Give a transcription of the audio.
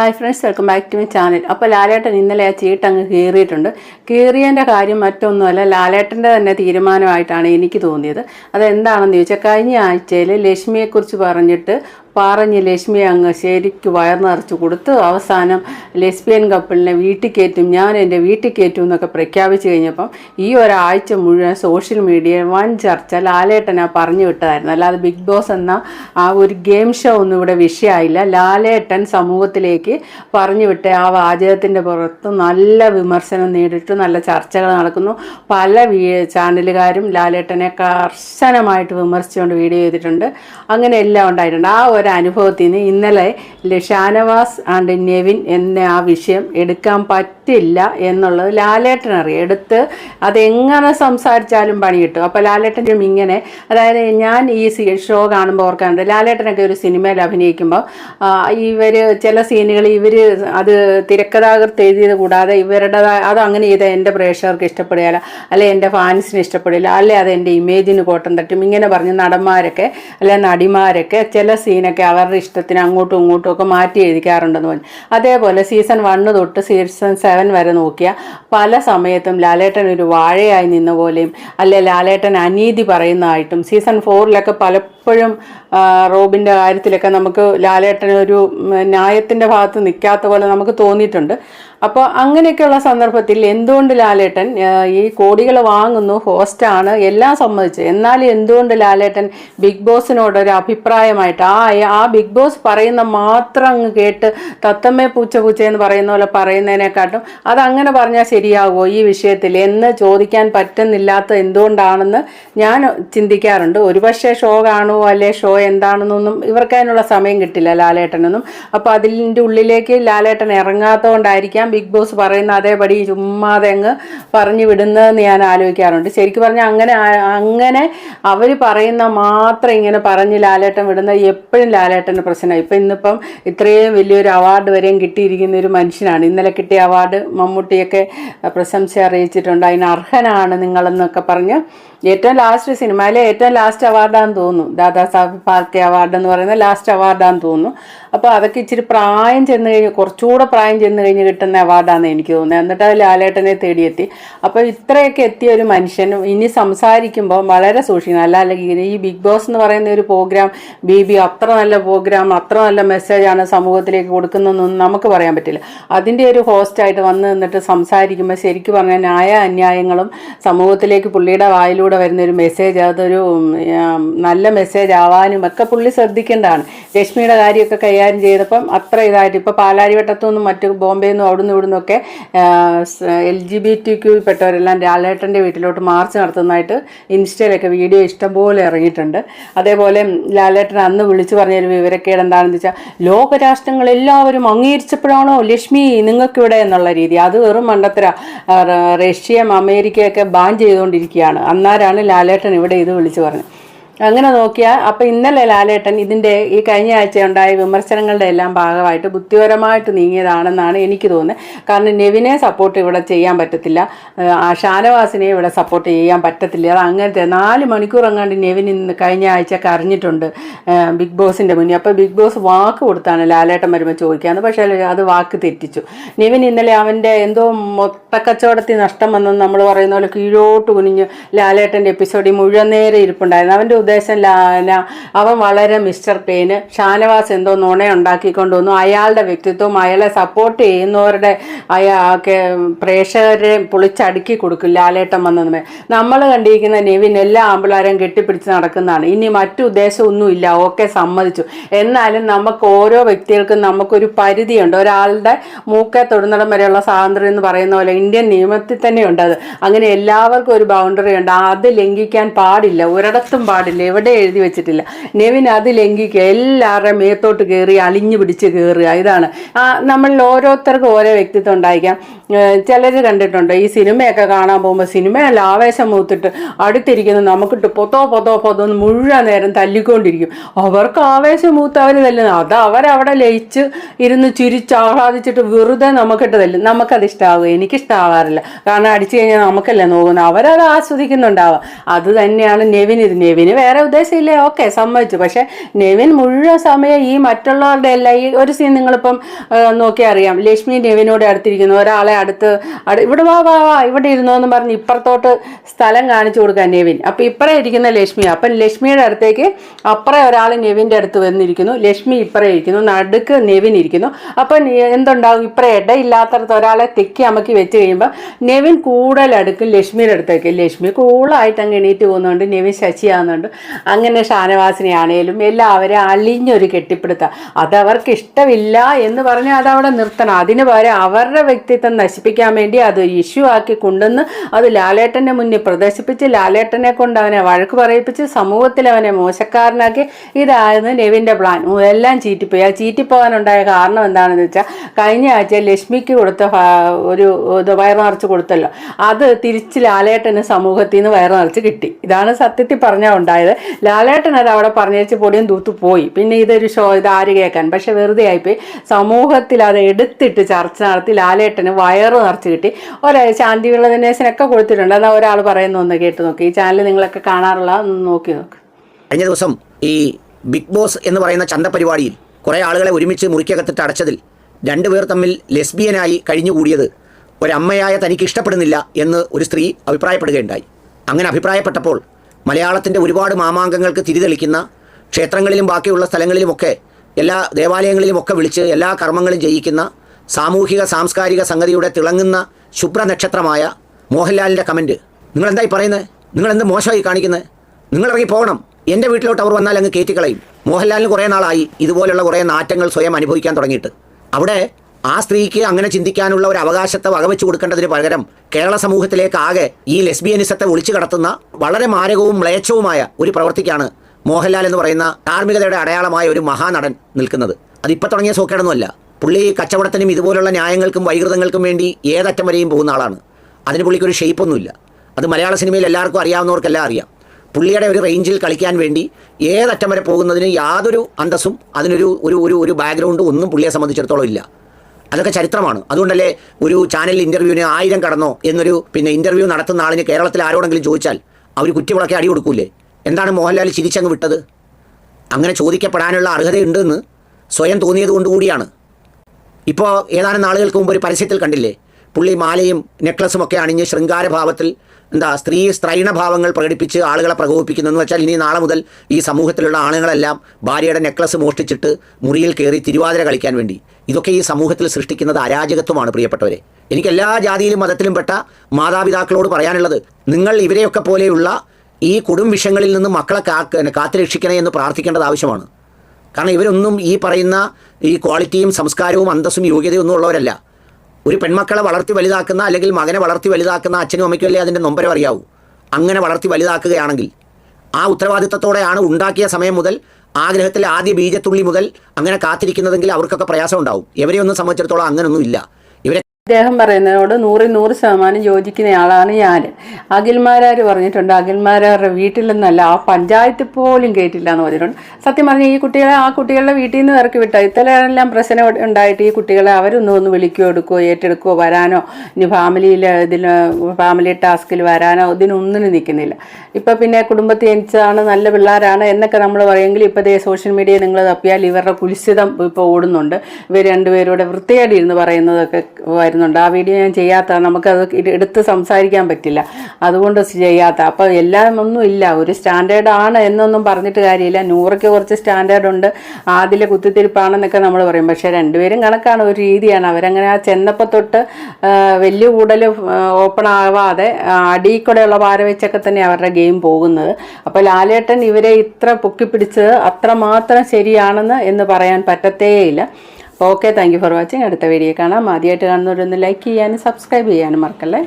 Hi friends welcome back to my channel അപ്പോൾ ലാലേട്ടൻ ഇന്നലെ ആ ചീട്ട് അങ്ങ് കീറിയിട്ടുണ്ട്. കീറിയതിന്റെ കാര്യം മറ്റൊന്നുമല്ല ലാലേട്ടന്റെ തന്നെ തീരുമാനമായിട്ടാണ് എനിക്ക് തോന്നിയത്. അതെന്താണെന്ന് ചോദിച്ചാൽ കഴിഞ്ഞ ആഴ്ചയിൽ ലക്ഷ്മിയെക്കുറിച്ച് പറഞ്ഞിട്ട് പറഞ്ഞ് ലക്ഷ്മി അങ്ങ് ശരിക്ക് വയർ നിറച്ച് കൊടുത്ത് അവസാനം ലെസ്ബിയൻ കപ്പിളിനെ വീട്ടിൽ കയറ്റും. ഞാൻ എന്റെ വീട്ടിൽ കയറ്റും എന്നൊക്കെ പ്രഖ്യാപിച്ചു കഴിഞ്ഞപ്പം ഈ ഒരാഴ്ച മുഴുവൻ സോഷ്യൽ മീഡിയ വൻ ചർച്ച ലാലേട്ടനാ പറഞ്ഞു വിട്ടതായിരുന്നു. അല്ലാതെ ബിഗ് ബോസ് എന്ന ആ ഒരു ഗെയിം ഷോ ഒന്നും ഇവിടെ വിഷയമായില്ല. ലാലേട്ടൻ സമൂഹത്തിലേക്ക് പറഞ്ഞു വിട്ട ആ വാചകത്തിന്റെ പുറത്ത് നല്ല വിമർശനം നേരിട്ട്. നല്ല ചർച്ചകൾ നടക്കുന്നു. പല ചാനലുകാരും ലാലേട്ടനെ കർശനമായിട്ട് വിമർശിച്ചുകൊണ്ട് വീഡിയോ ചെയ്തിട്ടുണ്ട്. അങ്ങനെ എല്ലാം ഉണ്ടായിട്ടുണ്ട്. ആ ഒരു അനുഭവത്തിൽ നിന്ന് ഇന്നലെ ഷാനവാസ് ആൻഡ് നെവിൻ എന്ന ആ വിഷയം എടുക്കാൻ പറ്റില്ല എന്നുള്ളത് ലാലേട്ടൻ എടുത്ത് അതെങ്ങനെ സംസാരിച്ചാലും പണി കിട്ടും. അപ്പോൾ ലാലേട്ടനും ഇങ്ങനെ അതായത് ഞാൻ ഈ ഷോ കാണുമ്പോൾ ഓർക്കാറുണ്ട്. ലാലേട്ടനൊക്കെ ഒരു സിനിമയിൽ അഭിനയിക്കുമ്പോൾ ഇവർ ചില സീനുകൾ ഇവർ അത് തിരക്കഥാകൃത്ത് എഴുതിയത് കൂടാതെ ഇവരുടേതായ അത് അങ്ങനെ ചെയ്ത എന്റെ പ്രേക്ഷകർക്ക് ഇഷ്ടപ്പെടുകയില്ല. അല്ലെ എന്റെ ഫാൻസിന് ഇഷ്ടപ്പെടില്ല അല്ലെ അത് എന്റെ ഇമേജിന് കോട്ടം തട്ടും. ഇങ്ങനെ പറഞ്ഞ് നടന്മാരൊക്കെ അല്ലെ നടിമാരൊക്കെ ചില സീനൊക്കെ അവരുടെ ഇഷ്ടത്തിന് അങ്ങോട്ടും ഇങ്ങോട്ടും ഒക്കെ മാറ്റി എഴുതിക്കാറുണ്ടെന്ന് പറഞ്ഞു. അതേപോലെ സീസൺ വണ്ണ് തൊട്ട് സീസൺ സെവൻ വരെ നോക്കിയ പല സമയത്തും ലാലേട്ടൻ ഒരു വാഴയായി നിന്ന പോലെയും അല്ലെ ലാലേട്ടൻ അനീതി പറയുന്നതായിട്ടും സീസൺ ഫോറിലൊക്കെ പലപ്പോഴും ആ, റോബിന്റെ കാര്യത്തിലൊക്കെ നമുക്ക് ലാലേട്ടൻ ഒരു ന്യായത്തിന്റെ ഭാഗത്ത് നിൽക്കാത്ത പോലെ നമുക്ക് തോന്നിയിട്ടുണ്ട്. അപ്പോൾ അങ്ങനെയൊക്കെയുള്ള സന്ദർഭത്തിൽ എന്തുകൊണ്ട് ലാലേട്ടൻ ഈ കോടികൾ വാങ്ങുന്നു ഹോസ്റ്റാണ് എല്ലാം സമ്മതിച്ച് എന്നാലും എന്തുകൊണ്ട് ലാലേട്ടൻ ബിഗ് ബോസിനോട് ഒരു അഭിപ്രായമായിട്ട് ആ ആ ബിഗ് ബോസ് പറയുന്ന മാത്രം അങ്ങ് കേട്ട് തത്തമ്മേ പൂച്ച പൂച്ച എന്ന് പറയുന്ന പോലെ പറയുന്നതിനെക്കാട്ടും അങ്ങനെ പറഞ്ഞാൽ ശരിയാകുമോ ഈ വിഷയത്തിൽ? എന്ന് ചോദിക്കാൻ പറ്റുന്നില്ലാത്ത എന്തുകൊണ്ടാണെന്ന് ഞാൻ ചിന്തിക്കാറുണ്ട്. ഒരുപക്ഷെ ഷോ കാണുമോ അല്ലെ ഷോ എന്താണെന്നൊന്നും ഇവർക്ക് അതിനുള്ള സമയം കിട്ടില്ല ലാലേട്ടനൊന്നും. അപ്പോൾ അതിന്റെ ഉള്ളിലേക്ക് ലാലേട്ടൻ ഇറങ്ങാത്തതുകൊണ്ടായിരിക്കാം ബിഗ് ബോസ് പറയുന്ന അതേപടി ചുമ്മാതെ അങ്ങ് പറഞ്ഞു വിടുന്നതെന്ന് ഞാൻ ആലോചിക്കാറുണ്ട്. ശരിക്കും പറഞ്ഞാൽ അങ്ങനെ അങ്ങനെ അവർ പറയുന്ന മാത്രം ഇങ്ങനെ പറഞ്ഞ് ലാലേട്ടൻ വിടുന്ന എപ്പോഴും ലാലേട്ടന്റെ പ്രശ്നമായി ഇപ്പം ഇന്നിപ്പം ഇത്രയും വലിയൊരു അവാർഡ് വരെയും കിട്ടിയിരിക്കുന്ന ഒരു മനുഷ്യനാണ്. ഇന്നലെ കിട്ടിയ അവാർഡ് മമ്മൂട്ടിയൊക്കെ പ്രശംസ അറിയിച്ചിട്ടുണ്ട്. അതിന് അർഹനാണ് നിങ്ങളെന്നൊക്കെ പറഞ്ഞ് ഏറ്റവും ലാസ്റ്റ് സിനിമയിലെ ഏറ്റവും ലാസ്റ്റ് അവാർഡാന്ന് തോന്നുന്നു. ദാദാ സാഹിബ് ഫാൽക്കെ അവാർഡ് എന്ന് പറയുന്നത് ലാസ്റ്റ് അവാർഡാന്ന് തോന്നുന്നു. അപ്പോൾ അതൊക്കെ ഇച്ചിരി പ്രായം ചെന്ന് കഴിഞ്ഞ് കുറച്ചുകൂടെ പ്രായം ചെന്ന് കഴിഞ്ഞ് കിട്ടുന്ന അവാർഡാണ് എനിക്ക് തോന്നുന്നത് എന്നിട്ട് അത് ലാലേട്ടനെ തേടിയെത്തി. അപ്പോൾ ഇത്രയൊക്കെ എത്തിയ ഒരു മനുഷ്യനും ഇനി സംസാരിക്കുമ്പോൾ വളരെ സൂക്ഷിക്കണം. അല്ല അല്ലെങ്കിൽ ഈ ബിഗ് ബോസ് എന്ന് പറയുന്ന ഒരു പ്രോഗ്രാം ബി ബി അത്ര നല്ല പ്രോഗ്രാം അത്ര നല്ല മെസ്സേജാണ് സമൂഹത്തിലേക്ക് കൊടുക്കുന്നതെന്നൊന്നും നമുക്ക് പറയാൻ പറ്റില്ല. അതിന്റെ ഒരു ഹോസ്റ്റായിട്ട് വന്ന് നിന്നിട്ട് സംസാരിക്കുമ്പോൾ ശരിക്കും പറഞ്ഞാൽ ന്യായ അന്യായങ്ങളും സമൂഹത്തിലേക്ക് പുള്ളിയുടെ വായിലൂടെ വരുന്ന ഒരു മെസ്സേജ് അതൊരു നല്ല മെസ്സേജ് ആവാനും ഒക്കെ പുള്ളി ശ്രദ്ധിക്കേണ്ടതാണ്. രശ്മിയുടെ കാര്യമൊക്കെ കൈകാര്യം ചെയ്തപ്പം അത്ര ഇതായിട്ട് ഇപ്പോൾ പാലാരിവട്ടത്തു നിന്നും മറ്റു ബോംബെയിൽ നിന്നും അവിടുന്ന് ഇവിടുന്നൊക്കെ L G B T Q പെട്ടവരെല്ലാം ലാലേട്ടന്റെ വീട്ടിലോട്ട് മാർച്ച് നടത്തുന്നതായിട്ട് ഇൻസ്റ്റയിലൊക്കെ വീഡിയോ ഇഷ്ടംപോലെ ഇറങ്ങിയിട്ടുണ്ട്. അതേപോലെ ലാലേട്ടൻ അന്ന് വിളിച്ചു പറഞ്ഞൊരു വിവരക്കേട് എന്താണെന്ന് വെച്ചാൽ ലോകരാഷ്ട്രങ്ങൾ എല്ലാവരും അംഗീകരിച്ചപ്പോഴാണോ ലക്ഷ്മി നിങ്ങൾക്കിവിടെ എന്നുള്ള രീതി. അത് വെറും മണ്ടത്തര റഷ്യ അമേരിക്കയൊക്കെ ബാൻ ചെയ്തുകൊണ്ടിരിക്കുകയാണ്. അന്നാരാണ് ലാലേട്ടൻ ഇവിടെ ഇത് വിളിച്ചു പറഞ്ഞത്? അങ്ങനെ നോക്കിയാൽ അപ്പം ഇന്നലെ ലാലേട്ടൻ ഇതിന്റെ ഈ കഴിഞ്ഞ ആഴ്ച ഉണ്ടായ വിമർശനങ്ങളുടെ എല്ലാം ഭാഗമായിട്ട് ബുദ്ധിപരമായിട്ട് നീങ്ങിയതാണെന്നാണ് എനിക്ക് തോന്നുന്നത് കാരണം നെവിനെ സപ്പോർട്ട് ഇവിടെ ചെയ്യാൻ പറ്റത്തില്ല. ഷാനവാസിനെ ഇവിടെ സപ്പോർട്ട് ചെയ്യാൻ പറ്റത്തില്ല. അത് അങ്ങനത്തെ നാല് മണിക്കൂർ അങ്ങാണ്ട് നെവിൻ ഇന്ന് കഴിഞ്ഞ ആഴ്ച കരഞ്ഞിട്ടുണ്ട് ബിഗ് ബോസിന്റെ മുന്നിൽ. അപ്പോൾ ബിഗ് ബോസ് വാക്ക് കൊടുത്താണ് ലാലേട്ടൻ വരുമ്പോൾ ചോദിക്കാന്ന്. പക്ഷേ അത് വാക്ക് തെറ്റിച്ചു. നെവിൻ ഇന്നലെ അവന്റെ എന്തോ മൊത്തക്കച്ചവടത്തിൽ നഷ്ടം വന്നെന്ന് നമ്മൾ പറയുന്ന പോലെ കീഴോട്ട് കുനിഞ്ഞ് ലാലേട്ടന്റെ എപ്പിസോഡിൽ മുഴുവൻ നേരെ ഇരിപ്പുണ്ടായിരുന്നു. അവന്റെ ഉദ്ദേശം ലാന അവൻ വളരെ മിസ്റ്റർ ക്ലീന് ഷാനവാസ് എന്തോ നുണ ഉണ്ടാക്കിക്കൊണ്ട് വന്നു അയാളുടെ വ്യക്തിത്വം അയാളെ സപ്പോർട്ട് ചെയ്യുന്നവരുടെ അയാൾക്ക് പ്രേക്ഷകരെ പൊളിച്ചടുക്കി കൊടുക്കും ലാലേട്ടൻ വന്നതുമേ നമ്മൾ കണ്ടിരിക്കുന്ന നെവിൻ എല്ലാ ആമ്പിളാരെയും കെട്ടിപ്പിടിച്ച് നടക്കുന്നതാണ്. ഇനി മറ്റു ഉദ്ദേശമൊന്നുമില്ല. ഓക്കെ സമ്മതിച്ചു. എന്നാലും നമുക്ക് ഓരോ വ്യക്തികൾക്കും നമുക്കൊരു പരിധിയുണ്ട്. ഒരാളുടെ മൂക്കെ തൊടുന്നിടം വരെയുള്ള സ്വാതന്ത്ര്യം എന്ന് പറയുന്ന പോലെ ഇന്ത്യൻ നിയമത്തിൽ തന്നെയുണ്ട് അത്. അങ്ങനെ എല്ലാവർക്കും ഒരു ബൗണ്ടറി ഉണ്ട്. അത് ലംഘിക്കാൻ പാടില്ല. ഒരിടത്തും പാടില്ല. എവിടെ എഴുതി വെച്ചിട്ടില്ല. നെവിൻ അത് ലംഘിക്കുക എല്ലാവരുടെയും മേത്തോട്ട് കയറി അളിഞ്ഞു പിടിച്ച് കയറുക ഇതാണ്. നമ്മളിൽ ഓരോരുത്തർക്കും ഓരോ വ്യക്തിത്വം ഉണ്ടായിരിക്കാം. ചിലർ കണ്ടിട്ടുണ്ട് ഈ സിനിമയൊക്കെ കാണാൻ പോകുമ്പോൾ സിനിമയല്ല ആവേശം മൂത്തിട്ട് അടുത്തിരിക്കുന്ന നമുക്കിട്ട് പൊത്തോ പൊത്തോ പൊത്തോ എന്ന് മുഴുവൻ നേരം തല്ലിക്കൊണ്ടിരിക്കും. അവർക്ക് ആവേശം മൂത്ത് അവർ തല്ലുന്നത് അത് അവരവിടെ ലയിച്ച് ഇരുന്ന് ചിരിച്ച് ആഹ്ലാദിച്ചിട്ട് വെറുതെ നമുക്കിട്ട് തല്ലും. നമുക്കത് ഇഷ്ടമാകും എനിക്കിഷ്ടമാവാറില്ല കാരണം അടിച്ചു കഴിഞ്ഞാൽ നമുക്കല്ലേ നോക്കുന്നത്? അവരത് ആസ്വദിക്കുന്നുണ്ടാവുക അത് തന്നെയാണ് നെവിൻ ഇത്. നെവിന് വേറെ വേറെ ഉദ്ദേശമില്ലേ? ഓക്കെ സമ്മതിച്ചു. പക്ഷെ നെവിൻ മുഴുവൻ സമയം ഈ മറ്റുള്ളവരുടെ എല്ലാം ഈ ഒരു സീൻ നിങ്ങളിപ്പം നോക്കി അറിയാം. ലക്ഷ്മി നെവിനോട് അടുത്തിരിക്കുന്നു. ഒരാളെ അടുത്ത് ഇവിടെ വാ വാ വാ ഇവിടെ ഇരുന്നോ എന്ന് പറഞ്ഞ് ഇപ്പുറത്തോട്ട് സ്ഥലം കാണിച്ചു കൊടുക്കാൻ നെവിൻ. അപ്പൊ ഇപ്പറേ ഇരിക്കുന്ന ലക്ഷ്മി. അപ്പം ലക്ഷ്മിയുടെ അടുത്തേക്ക് അപ്പുറേ ഒരാൾ നെവിന്റെ അടുത്ത് വന്നിരിക്കുന്നു. ലക്ഷ്മി ഇപ്പറേ ഇരിക്കുന്നു. നടുക്ക് നെവിൻ ഇരിക്കുന്നു. അപ്പം എന്തുണ്ടാവും ഇപ്പറേ ഇടയില്ലാത്തടത്ത് ഒരാളെ തെക്കി അമക്കി വെച്ച് കഴിയുമ്പോൾ നെവിൻ കൂടുതൽ അടുക്കും ലക്ഷ്മിയുടെ അടുത്തേക്ക്. ലക്ഷ്മി കൂളായിട്ട് അങ്ങ് എണീറ്റ് പോകുന്നുണ്ട്. നെവിൻ ശശിയാകുന്നുണ്ട് അങ്ങനെ ഷാനവാസിനെയാണേലും എല്ലാവരും അളിഞ്ഞൊരു കെട്ടിപ്പിടുത്ത. അതവർക്ക് ഇഷ്ടമില്ല എന്ന് പറഞ്ഞാൽ അതവിടെ നിർത്തണം. അതിന് പകരം അവരുടെ വ്യക്തിത്വം നശിപ്പിക്കാൻ വേണ്ടി അത് ഇഷ്യൂ ആക്കി കൊണ്ടുവന്ന് അത് ലാലേട്ടന്റെ മുന്നിൽ പ്രദർശിപ്പിച്ച് ലാലേട്ടനെ കൊണ്ട് അവനെ വഴക്ക് പറയിപ്പിച്ച് സമൂഹത്തിൽ അവനെ മോശക്കാരനാക്കി ഇതായിരുന്നു നെവിന്റെ പ്ലാൻ എല്ലാം ചീറ്റിപ്പോയി. ആ ചീറ്റിപ്പോകാനുണ്ടായ കാരണം എന്താണെന്ന് വെച്ചാൽ കഴിഞ്ഞ ആഴ്ച ലക്ഷ്മിക്ക് കൊടുത്ത ഒരു ഇത് വയറ് നിറച്ച് കൊടുത്തല്ലോ. അത് തിരിച്ച് ലാലേട്ടന് സമൂഹത്തിൽ നിന്ന് വയറ് നിറച്ച് കിട്ടി. ഇതാണ് സത്യത്തിൽ പറഞ്ഞാൽ ഉണ്ടായത് ലാലേട്ടൻ അത് അവിടെ പറഞ്ഞേച്ച് പൊടിയും തൂത്ത് പോയി. പിന്നെ ഇതൊരു ഷോ ഇത് ആര് കേൾക്കാൻ? പക്ഷെ വെറുതെ ആയിപ്പോയി. സമൂഹത്തിൽ അത് എടുത്തിട്ട് ചർച്ച നടത്തി ലാലേട്ടന് വയറ് നിറച്ച് കിട്ടി. ഒരേ ശാന്തി വിളദിനേശനൊക്കെ കൊടുത്തിട്ടുണ്ട്. എന്നാൽ ഒരാൾ പറയുന്ന ഒന്ന് കേട്ട് നോക്കി. ഈ ചാനൽ നിങ്ങളൊക്കെ കാണാറുള്ള നോക്കി നോക്ക്. കഴിഞ്ഞ ദിവസം ഈ ബിഗ് ബോസ് എന്ന് പറയുന്ന ചന്ത പരിപാടിയിൽ കുറേ ആളുകളെ ഒരുമിച്ച് മുറിക്കകത്തിട്ട് അടച്ചതിൽ രണ്ടുപേർ തമ്മിൽ ലെസ്ബിയനായി കഴിഞ്ഞുകൂടിയത് ഒരമ്മയായ തനിക്ക് ഇഷ്ടപ്പെടുന്നില്ല എന്ന് ഒരു സ്ത്രീ അഭിപ്രായപ്പെടുകയുണ്ടായി. അങ്ങനെ അഭിപ്രായപ്പെട്ടപ്പോൾ മലയാളത്തിന്റെ ഒരുപാട് മാമാങ്കങ്ങൾക്ക് തിരിതെളിക്കുന്ന ക്ഷേത്രങ്ങളിലും ബാക്കിയുള്ള സ്ഥലങ്ങളിലുമൊക്കെ എല്ലാ ദേവാലയങ്ങളിലുമൊക്കെ വിളിച്ച് എല്ലാ കർമ്മങ്ങളും ചെയ്യിക്കുന്ന സാമൂഹിക സാംസ്കാരിക സംഗതിയുടെ തിളങ്ങുന്ന ശുഭ്ര നക്ഷത്രമായ മോഹൻലാലിന്റെ കമന്റ് നിങ്ങൾ എന്തായി പറയുന്നത്? നിങ്ങൾ എന്ത് മോശമായി കാണിക്കുന്നത്? നിങ്ങളിറങ്ങി പോകണം. എന്റെ വീട്ടിലോട്ട് അവർ വന്നാൽ അങ്ങ് കയറ്റിക്കളയും മോഹൻലാലിന് കുറേ നാളായി ഇതുപോലുള്ള കുറേ നാറ്റങ്ങൾ സ്വയം അനുഭവിക്കാൻ തുടങ്ങിയിട്ട്. അവിടെ ആ സ്ത്രീക്ക് അങ്ങനെ ചിന്തിക്കാനുള്ള ഒരു അവകാശത്തെ വകവെച്ച് കൊടുക്കേണ്ടതിന് പകരം കേരള സമൂഹത്തിലേക്ക് ആകെ ഈ ലെസ്ബിയനിസത്തെ ഒളിച്ചു കടത്തുന്ന വളരെ മാരകവും മ്ലേച്ഛവുമായ ഒരു പ്രവൃത്തിക്കാണ് മോഹൻലാൽ എന്ന് പറയുന്ന ധാർമ്മികതയുടെ അടയാളമായ ഒരു മഹാനടൻ നിൽക്കുന്നത്. അതിപ്പോൾ തുടങ്ങിയ സോക്കേടൊന്നുമല്ല. പുള്ളി കച്ചവടത്തിനും ഇതുപോലുള്ള ന്യായങ്ങൾക്കും വൈകൃതങ്ങൾക്കും വേണ്ടി ഏതറ്റം വരെയും പോകുന്ന ആളാണ്. അതിന് പുള്ളിക്കൊരു ഷെയ്പ്പൊന്നുമില്ല അത് മലയാള സിനിമയിൽ എല്ലാവർക്കും അറിയാവുന്നവർക്കെല്ലാം അറിയാം. പുള്ളിയുടെ ഒരു റേഞ്ചിൽ കളിക്കാൻ വേണ്ടി ഏതറ്റം വരെ പോകുന്നതിന് യാതൊരു അന്തസ്സും അതിനൊരു ഒരു ഒരു ഒരു ബാക്ക്ഗ്രൗണ്ടും ഒന്നും പുള്ളിയെ സംബന്ധിച്ചിടത്തോളം ഇല്ല. അതൊക്കെ ചരിത്രമാണ്. അതുകൊണ്ടല്ലേ ഒരു ചാനലിൽ ഇന്റർവ്യൂവിന് ആയിരം കടന്നോ എന്നൊരു പിന്നെ ഇന്റർവ്യൂ നടത്തുന്ന ആളിന് കേരളത്തിൽ ആരോടെങ്കിലും ചോദിച്ചാൽ അവർ കുറ്റിവിളക്കെ അടി കൊടുക്കൂലേ? എന്താണ് മോഹൻലാൽ ചിരിച്ചങ്ങ് വിട്ടത്? അങ്ങനെ ചോദിക്കപ്പെടാനുള്ള അർഹതയുണ്ടെന്ന് സ്വയം തോന്നിയത് കൊണ്ടുകൂടിയാണ്. ഇപ്പോൾ ഏതാനും നാളുകൾക്ക് മുമ്പ് ഒരു പരസ്യത്തിൽ കണ്ടില്ലേ? പുള്ളി മാലയും നെക്ലസും ഒക്കെ അണിഞ്ഞ് ശൃംഗാരഭാവത്തിൽ എന്താ സ്ത്രീ സ്ത്രൈണഭാവങ്ങൾ പ്രകടിപ്പിച്ച് ആളുകളെ പ്രകോപിപ്പിക്കുന്നു. എന്ന് വെച്ചാൽ ഇനി നാളെ മുതൽ ഈ സമൂഹത്തിലുള്ള ആളുകളെല്ലാം ഭാര്യയുടെ നെക്ലസ് മോഷ്ടിച്ചിട്ട് മുറിയിൽ കയറി തിരുവാതിര കളിക്കാൻ വേണ്ടി. ഇതൊക്കെ ഈ സമൂഹത്തിൽ സൃഷ്ടിക്കുന്നത് അരാജകത്വമാണ് പ്രിയപ്പെട്ടവരെ. എനിക്ക് എല്ലാ ജാതിയിലും മതത്തിലും പെട്ട മാതാപിതാക്കളോട് പറയാനുള്ളത് നിങ്ങൾ ഇവരെയൊക്കെ പോലെയുള്ള ഈ കൊടും വിഷയങ്ങളിൽ നിന്ന് മക്കളെ കാത്തുരക്ഷിക്കണേ എന്ന് പ്രാർത്ഥിക്കേണ്ടത് ആവശ്യമാണ്. കാരണം ഇവരൊന്നും ഈ പറയുന്ന ഈ ക്വാളിറ്റിയും സംസ്കാരവും അന്തസ്സും യോഗ്യതയും ഒന്നും ഉള്ളവരല്ല. ഒരു പെൺമക്കളെ വളർത്തി വലുതാക്കുന്ന അല്ലെങ്കിൽ മകനെ വളർത്തി വലുതാക്കുന്ന അച്ഛനും അമ്മയ്ക്കും അല്ലേ അതിന്റെ നൊമ്പരം അറിയാവൂ? അങ്ങനെ വളർത്തി വലുതാക്കുകയാണെങ്കിൽ ആ ഉത്തരവാദിത്തത്തോടെയാണ് ഉണ്ടാക്കിയ സമയം മുതൽ ആഗ്രഹത്തിലെ ആദ്യ ബീജത്തുള്ളി മുതൽ അങ്ങനെ കാത്തിരിക്കുന്നതെങ്കിൽ അവർക്കൊക്കെ പ്രയാസം ഉണ്ടാവും. ഇവരെയൊന്നും സംബന്ധിച്ചിടത്തോളം അങ്ങനെയൊന്നും ഇല്ല. ഇവരെ അദ്ദേഹം പറയുന്നതിനോട് നൂറിൽ നൂറ് ശതമാനം യോജിക്കുന്നയാളാണ് ഞാൻ അഖിൽമാരാർ പറഞ്ഞിട്ടുണ്ട് അഖിൽമാരാരുടെ വീട്ടിൽ നിന്നല്ല ആ പഞ്ചായത്തിൽ പോലും കേട്ടില്ല എന്ന് പറഞ്ഞിട്ടുണ്ട്. സത്യം പറഞ്ഞാൽ ഈ കുട്ടികളെ ആ കുട്ടികളുടെ വീട്ടിൽ നിന്ന് ഇറക്കി വിട്ട ഇത്തരമെല്ലാം പ്രശ്നം ഉണ്ടായിട്ട് ഈ കുട്ടികളെ അവരൊന്നും ഒന്ന് വിളിക്കുകയോ എടുക്കുകയോ ഏറ്റെടുക്കുകയോ വരാനോ ഇനി ഫാമിലിയിൽ ഇതിന് ഫാമിലി ടാസ്കിൽ വരാനോ ഇതിനൊന്നിനും നിൽക്കുന്നില്ല. ഇപ്പം പിന്നെ കുടുംബത്തിൽ ജനിച്ചതാണ് നല്ല പിള്ളേരാണ് എന്നൊക്കെ നമ്മൾ പറയുമെങ്കിൽ ഇപ്പോൾ ദേ സോഷ്യൽ മീഡിയ നിങ്ങൾ തപ്പിയാൽ ഇവരുടെ കുലിശിതം ഇപ്പോൾ ഓടുന്നുണ്ട്. ഇവർ രണ്ടുപേരുടെ വൃത്തികേട് ഇരുന്ന് പറയുന്നതൊക്കെ വരുന്നുണ്ട് ആ വീഡിയോ ഞാൻ ചെയ്യാത്ത നമുക്കത് എടുത്ത് സംസാരിക്കാൻ പറ്റില്ല. അതുകൊണ്ട് ചെയ്യാത്ത. അപ്പോൾ എല്ലാം ഒന്നും ഇല്ല. ഒരു സ്റ്റാൻഡേർഡ് ആണ് എന്നൊന്നും പറഞ്ഞിട്ട് കാര്യമില്ല. നൂറയ്ക്ക് കുറച്ച് സ്റ്റാൻഡേർഡ് ഉണ്ട് ആദ്യം കുത്തിത്തിരിപ്പാണെന്നൊക്കെ നമ്മൾ പറയും. പക്ഷേ രണ്ടുപേരും കണക്കാണ്. ഒരു രീതിയാണ്. അവരങ്ങനെ ആ ചെന്നപ്പോൾ തൊട്ട് വലിയ കൂടൽ ഓപ്പൺ ആവാതെ അടിയിൽ കൂടെയുള്ള പാര വെച്ചൊക്കെ തന്നെ അവരുടെ ഗെയിം പോകുന്നത്. അപ്പോൾ ലാലേട്ടൻ ഇവരെ ഇത്ര പൊക്കിപ്പിടിച്ചത് അത്രമാത്രം ശരിയാണെന്ന് എന്ന് പറയാൻ പറ്റത്തേയില്ല. ഓക്കെ താങ്ക് ഫോർ വാച്ചിങ് അടുത്ത വീഡിയോ കാണാം. ആദ്യമായിട്ട് കാണുന്നവരൊന്ന് ലൈക്ക് ചെയ്യാനും സബ്സ്ക്രൈബ് ചെയ്യാനും മറക്കല്ലേ?